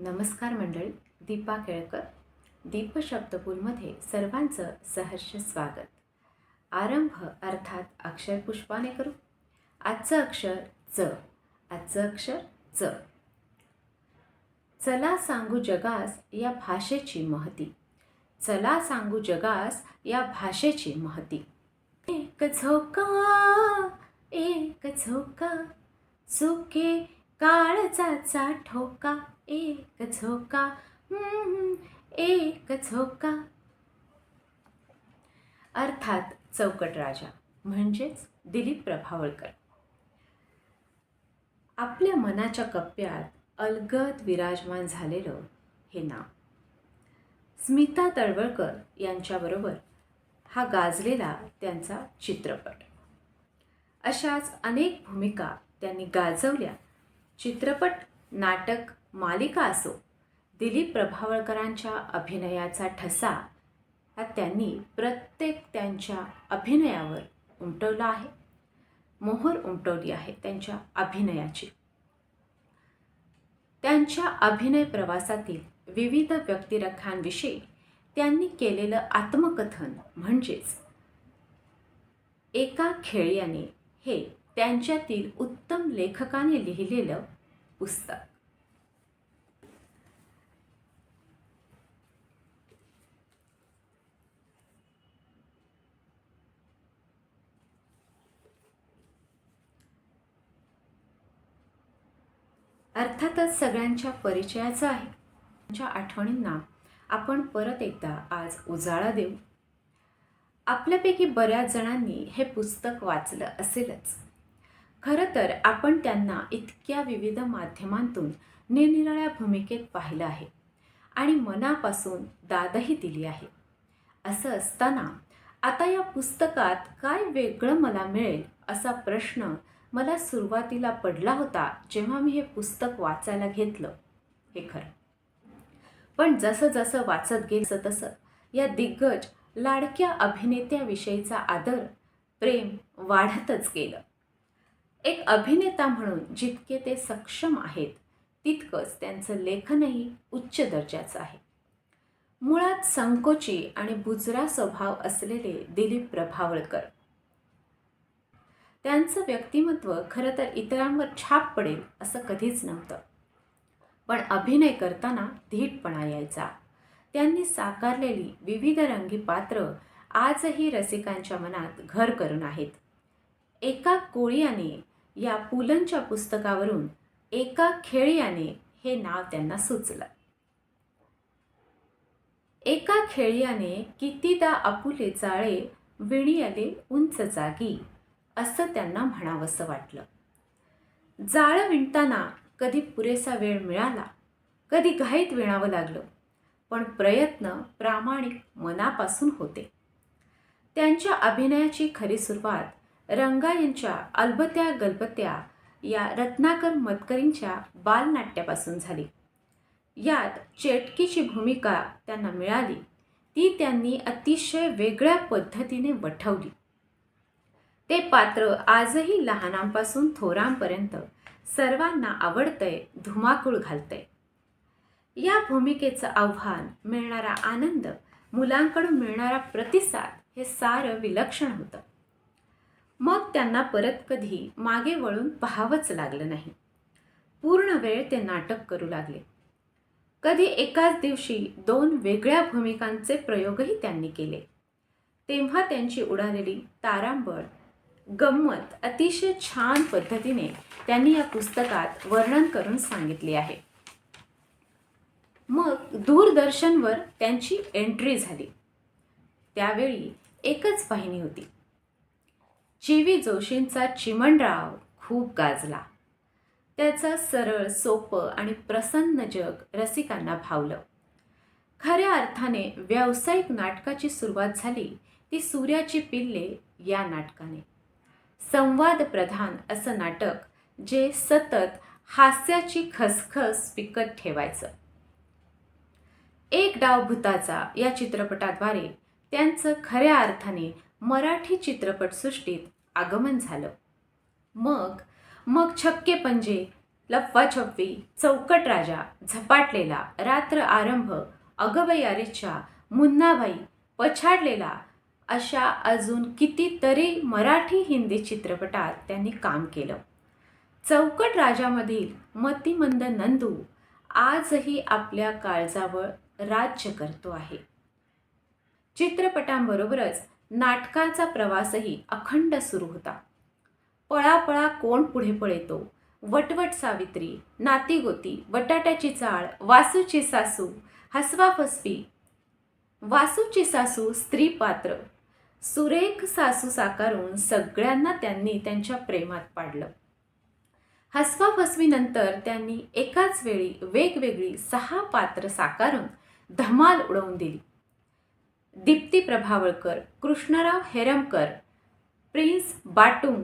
नमस्कार मंडळी दीपा केळकर दीपशब्दपूलमध्ये सर्वांचं सहर्ष स्वागत. आरंभ अर्थात अक्षरपुष्पाने करू. आजचं अक्षर च आजचं अक्षर च. चला सांगू जगास या भाषेची महती. चला सांगू जगास या भाषेची महती. एक झोका एक झोका सुके काळजाचा ठोका. एक झोका हम्म, एक झोका. अर्थात चौकट राजा म्हणजेच दिलीप प्रभावळकर. आपल्या मनाच्या कप्प्यात अलगद विराजमान झालेलं हे नाव. स्मिता तळवळकर यांच्याबरोबर हा गाजलेला त्यांचा चित्रपट. अशाच अनेक भूमिका त्यांनी गाजवल्या. चित्रपट नाटक मालिका असो दिलीप प्रभावळकरांच्या अभिनयाचा ठसा हा त्यांनी प्रत्येक त्यांच्या अभिनयावर उमटवला आहे. मोहर उमटवली आहे त्यांच्या अभिनयाची. त्यांच्या अभिनय प्रवासातील विविध व्यक्तिरेखांविषयी त्यांनी केलेलं आत्मकथन म्हणजेच एका खेळ्याने हे त्यांच्यातील उत्तम लेखकाने लिहिलेलं पुस्तक. अर्थातच सगळ्यांच्या परिचयाचं आहे. त्यांच्या आठवणींना आपण परत एकदा आज उजाळा देऊ. आपल्यापैकी बऱ्याच जणांनी हे पुस्तक वाचलं असेलच. खरं तर आपण त्यांना इतक्या विविध माध्यमांतून निरनिराळ्या भूमिकेत पाहिलं आहे आणि मनापासून दादही दिली आहे. असं असताना आता या पुस्तकात काय वेगळं मला मिळेल असा प्रश्न मला सुरुवातीला पडला होता जेव्हा मी हे पुस्तक वाचायला घेतलं हे खरं. पण जसं जसं वाचत गेलं तसं या दिग्गज लाडक्या अभिनेत्याविषयीचा आदर प्रेम वाढतच गेलं. एक अभिनेता म्हणून जितके ते सक्षम आहेत तितकंच त्यांचं लेखनही उच्च दर्जाचं आहे. मुळात संकोची आणि बुजरा स्वभाव असलेले दिलीप प्रभावळकर त्यांचं व्यक्तिमत्व खरं तर इतरांवर छाप पडेल असं कधीच नव्हतं. पण अभिनय करताना धीटपणा यायचा. त्यांनी साकारलेली विविध रंगी पात्र आजही रसिकांच्या मनात घर करून आहेत. एका कोळियाने या पुलंच्या पुस्तकावरून एका खेळियाने हे नाव त्यांना सुचलं. एका खेळियाने कितीदा आपुले चाळे विणियाले उंच जागी. असं त्यांना म्हणावंसं वाटलं. जाळं विणताना कधी पुरेसा वेळ मिळाला कधी घाईत विणावं लागलं पण प्रयत्न प्रामाणिक मनापासून होते. त्यांच्या अभिनयाची खरी सुरुवात रंगा यांच्या अलबत्या गलबत्या या रत्नाकर मतकरींच्या बालनाट्यापासून झाली. यात चेटकीची भूमिका त्यांना मिळाली ती त्यांनी अतिशय वेगळ्या पद्धतीने वठवली. ते पात्र आजही लहानांपासून थोरांपर्यंत सर्वांना आवडतंय धुमाकूळ घालतंय. या भूमिकेचं आव्हान मिळणारा आनंद मुलांकडून मिळणारा प्रतिसाद हे सारं विलक्षण होतं. मग त्यांना परत कधी मागे वळून पाहावंच लागलं नाही. पूर्ण वेळ ते नाटक करू लागले. कधी एकाच दिवशी दोन वेगळ्या भूमिकांचे प्रयोगही त्यांनी केले. तेव्हा त्यांची उडालेली तारांबळ गंमत अतिशय छान पद्धतीने त्यांनी या पुस्तकात वर्णन करून सांगितले आहे. मग दूरदर्शनवर त्यांची एंट्री झाली. त्यावेळी एकच वाहिनी होती. जी व्ही जोशींचा चिमणराव खूप गाजला. त्याचं सरळ सोपं आणि प्रसन्न जग रसिकांना भावलं. खऱ्या अर्थाने व्यावसायिक नाटकाची सुरुवात झाली ती सूर्याची पिल्ले या नाटकाने. संवाद प्रधान असं नाटक जे सतत हास्याची खसखस पिकत ठेवायचं. एक डाव भूताचा या चित्रपटाद्वारे त्यांचं खऱ्या अर्थाने मराठी चित्रपटसृष्टीत आगमन झालं. मग मग छक्के पंजे लप्पाछप्पी चौकट राजा झपाटलेला रात्र आरंभ अगबयारीच्या मुन्नाबाई पछाडलेला अशा अजून कितीतरी मराठी हिंदी चित्रपटात त्यांनी काम केलं. चौकट राजामधील मतिमंद नंदू आजही आपल्या काळजावर राज्य करतो आहे. चित्रपटांबरोबरच नाटकांचा प्रवासही अखंड सुरू होता. पळापळा कोण पुढे पळेतो? वटवट सावित्री नातीगोती बटाट्याची चाळ वासूची सासू हसवा फसवी वासूची सासू स्त्री पात्र सुरेख सासू साकारून सगळ्यांना त्यांनी त्यांच्या प्रेमात पाडलं. हसवाफसवीनंतर त्यांनी एकाच वेळी वेगवेगळी सहा पात्र साकारून धमाल उडवून दिली. दीप्ती प्रभावळकर कृष्णराव हेरमकर प्रिन्स बाटुंग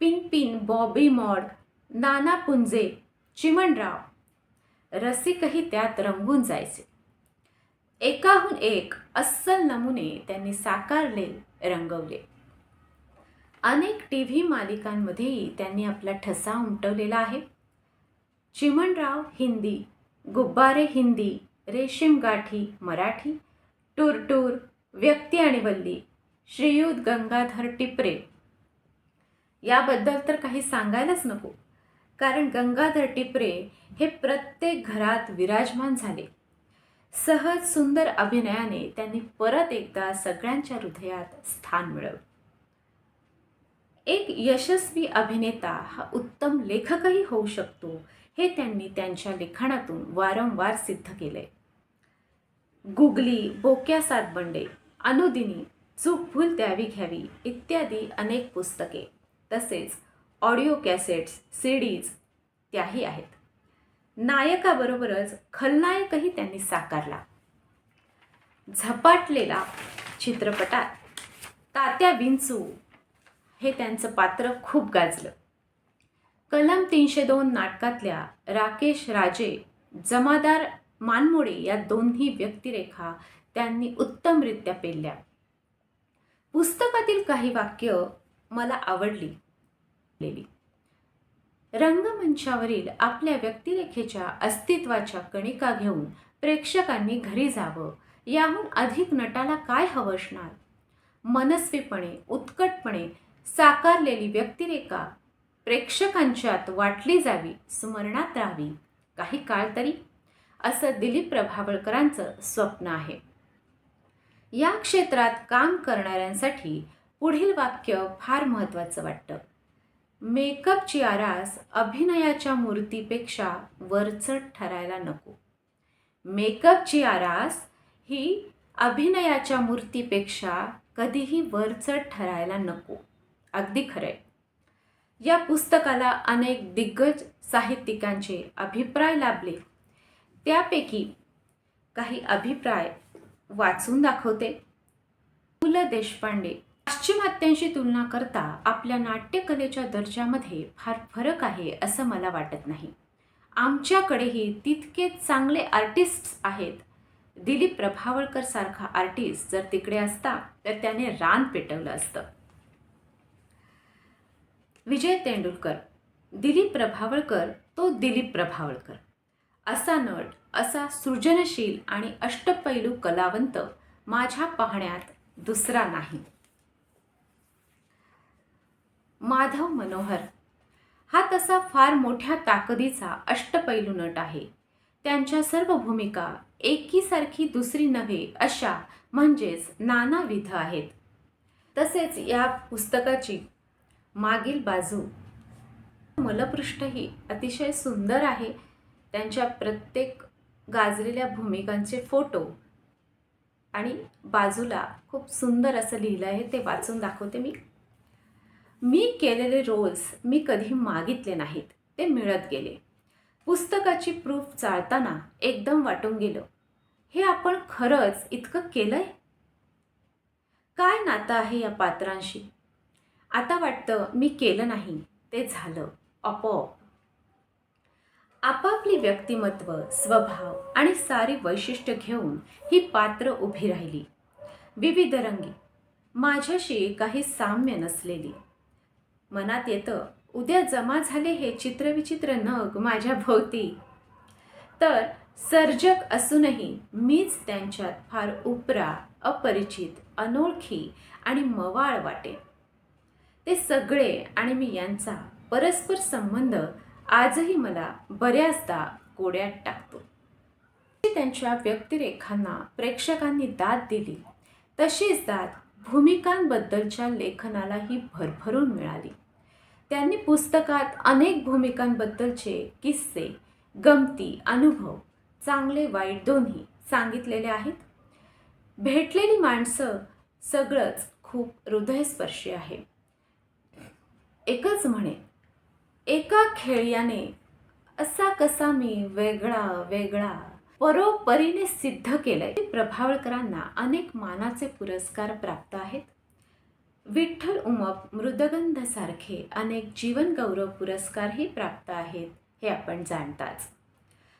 पिनपिन बॉबी मॉड नाना पुंजे चिमणराव रसिकही त्यात रंगून जायचे. एकाहून एक अस्सल नमुने त्यांनी साकारले रंगवले. अनेक टी व्ही मालिकांमध्येही त्यांनी आपला ठसा उमटवलेला आहे. चिमणराव हिंदी गुब्बारे हिंदी रेशीम गाठी मराठी टूरटूर व्यक्ती आणि वल्ली श्रीयुत गंगाधर टिपरे. याबद्दल तर काही सांगायलाच नको कारण गंगाधर टिपरे हे प्रत्येक घरात विराजमान झाले. सहज सुंदर अभिनयाने त्यांनी परत एकदा सगळ्यांच्या हृदयात स्थान मिळवलं. एक यशस्वी अभिनेता हा उत्तम लेखकही होऊ शकतो हे त्यांनी त्यांच्या लिखाणातून वारंवार सिद्ध केले गुगली बोक्या सातबंडे अनुदिनी चूक भूल द्यावी घ्यावी इत्यादी अनेक पुस्तके तसेच ऑडिओ कॅसेट्स सीडीज त्याही आहेत. नायकाबरोबरच खलनायकही त्यांनी साकारला. झपाटलेला चित्रपटात तात्या विंचू हे त्यांचं पात्र खूप गाजलं. कलम तीनशे दोन नाटकातल्या राकेश राजे जमादार मानमोडे या दोन्ही व्यक्तिरेखा त्यांनी उत्तमरित्या पेलल्या. पुस्तकातील काही वाक्य मला आवडली. लेली रंगमंचावरील आपल्या व्यक्तिरेखेच्या अस्तित्वाच्या कणिका घेऊन प्रेक्षकांनी घरी जावं. याहून अधिक नटाला काय हवं असणार? मनस्वीपणे उत्कटपणे साकारलेली व्यक्तिरेखा प्रेक्षकांच्यात वाटली जावी स्मरणात राहावी. काही काळ तरी. असं दिलीप प्रभावळकरांचं स्वप्न आहे. या क्षेत्रात काम करणाऱ्यांसाठी पुढील वाक्य फार महत्त्वाचं वाटतं. मेकअपची आरास अभिनयाच्या मूर्तीपेक्षा वरचढ ठरायला नको. मेकअपची आरास ही अभिनयाच्या मूर्तीपेक्षा कधीही वरचढ ठरायला नको. अगदी खरंय. या पुस्तकाला अनेक दिग्गज साहित्यिकांचे अभिप्राय लाभले. त्यापैकी काही अभिप्राय वाचून दाखवते. पु ल देशपांडे पाश्चिमात्यांशी तुलना करता आपल्या नाट्यकलेच्या दर्जामध्ये फार फरक आहे असं मला वाटत नाही. आमच्याकडेही तितके चांगले आर्टिस्ट आहेत. दिलीप प्रभावळकर सारखा आर्टिस्ट जर तिकडे असता तर त्याने रान पेटवलं असतं. विजय तेंडुलकर दिलीप प्रभावळकर तो दिलीप प्रभावळकर. असा नट असा सृजनशील आणि अष्टपैलू कलावंत माझ्या पाहण्यात दुसरा नाही. माधव मनोहर. हा तसा फार मोठ्या ताकदीचा अष्टपैलू नट आहे. त्यांच्या सर्व भूमिका एकीसारखी दुसरी नव्हे अशा म्हणजेच नानाविध आहेत. तसेच या पुस्तकाची मागील बाजू मलपृष्ठही अतिशय सुंदर आहे. त्यांच्या प्रत्येक गाजलेल्या भूमिकांचे फोटो आणि बाजूला खूप सुंदर असं लिहिलं आहे ते वाचून दाखवते मी. मी केलेले रोल्स मी कधी मागितले नाहीत ते मिळत गेले. पुस्तकाची प्रूफ चाळताना एकदम वाटून गेलं. हे आपण खरंच इतकं केलंय? काय नातं आहे या पात्रांशी? आता वाटतं मी केलं नाही ते झालं आपोआप. आपापली व्यक्तिमत्व स्वभाव आणि सारी वैशिष्ट्य घेऊन ही पात्र उभी राहिली. विविध रंगी. माझ्याशी काही साम्य नसलेली. मनात येतं उद्या जमा झाले हे चित्रविचित्र नग माझ्या भोवती. तर सर्जक असूनही मीच त्यांच्यात फार उपरा अपरिचित अनोळखी आणि मवाळ वाटे. ते सगळे आणि मी यांचा परस्पर संबंध आजही मला बऱ्याचदा कोड्यात टाकतो. त्यांच्या व्यक्तिरेखांना प्रेक्षकांनी दाद दिली. तशीच दाद भूमिकांबद्दलच्या लेखनालाही भरभरून मिळाली. त्यांनी पुस्तकात अनेक भूमिकांबद्दलचे किस्से गमती अनुभव चांगले वाईट दोन्ही सांगितलेले आहेत. भेटलेली माणसं सगळंच खूप हृदयस्पर्शी आहे. एकच म्हणे एका खेळ्याने असा कसा मी वेगळा वेगळा परोपरीने सिद्ध केलंय. प्रभावळकरांना अनेक मानाचे पुरस्कार प्राप्त आहेत. विठ्ठल उमप मृदगंध सारखे अनेक जीवनगौरव पुरस्कारही प्राप्त आहेत हे आपण जाणताच.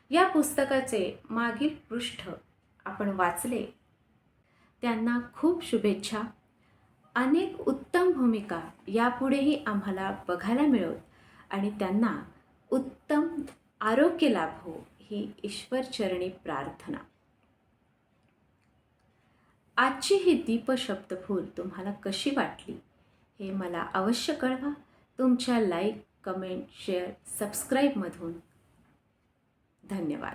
या पुस्तकाचे मागील पृष्ठ आपण वाचले. त्यांना खूप शुभेच्छा. अनेक उत्तम भूमिका यापुढेही आम्हाला बघायला मिळोत आणि त्यांना उत्तम आरोग्य लाभ हो. ही ईश्वरचरणी प्रार्थना. आजची ही दीपशब्दफूल तुम्हाला कशी वाटली हे मला अवश्य कळवा. तुमच्या लाईक कमेंट शेअर सबस्क्राईबमधून धन्यवाद.